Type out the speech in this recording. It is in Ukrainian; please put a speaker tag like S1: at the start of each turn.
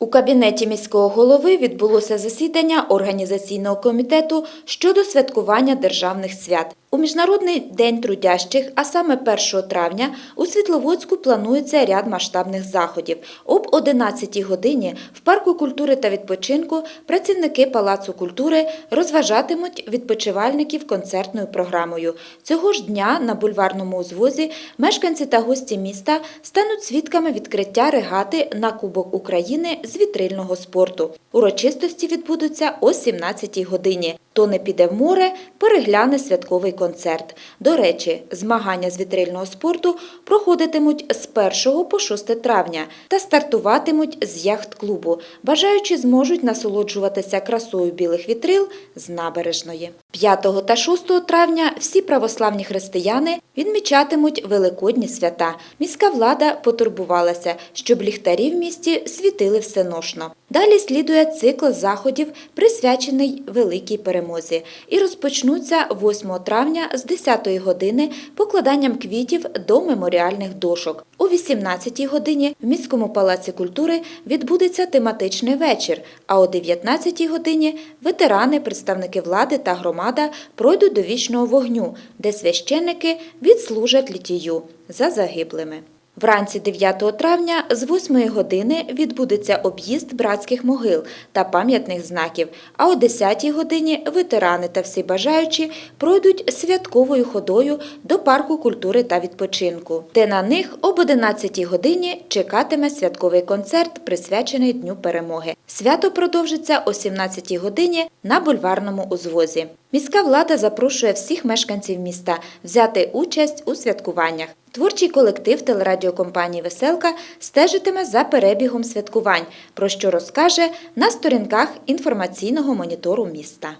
S1: У кабінеті міського голови відбулося засідання організаційного комітету щодо святкування державних свят. У Міжнародний день трудящих, а саме 1 травня, у Світловодську планується ряд масштабних заходів. Об 11 годині в парку культури та відпочинку працівники Палацу культури розважатимуть відпочивальників концертною програмою. Цього ж дня на бульварному узвозі мешканці та гості міста стануть свідками відкриття регати на Кубок України з вітрильного спорту. Урочистості відбудуться о 17 годині. Хто не піде в море, перегляне святковий концерт. До речі, змагання з вітрильного спорту проходитимуть з 1 по 6 травня та стартуватимуть з яхт-клубу. Бажаючі зможуть насолоджуватися красою білих вітрил з набережної. 5 та 6 травня всі православні християни відмічатимуть великодні свята. Міська влада потурбувалася, щоб ліхтарі в місті світили всеношно. Далі слідує цикл заходів, присвячений великій перемозі, і розпочнуться 8 травня з 10 години покладанням квітів до меморіальних дошок. О 18-й годині в міському палаці культури відбудеться тематичний вечір. А о 19-й годині ветерани, представники влади та громада пройдуть до вічного вогню, де священники відслужать літію за загиблими. Вранці 9 травня з 8 години відбудеться об'їзд братських могил та пам'ятних знаків, а о 10 годині ветерани та всі бажаючі пройдуть святковою ходою до парку культури та відпочинку, де на них об 11 годині чекатиме святковий концерт, присвячений Дню перемоги. Свято продовжиться о 17 годині на бульварному узвозі. Міська влада запрошує всіх мешканців міста взяти участь у святкуваннях. Творчий колектив телерадіокомпанії Веселка стежитиме за перебігом святкувань, про що розкаже на сторінках інформаційного монітору міста.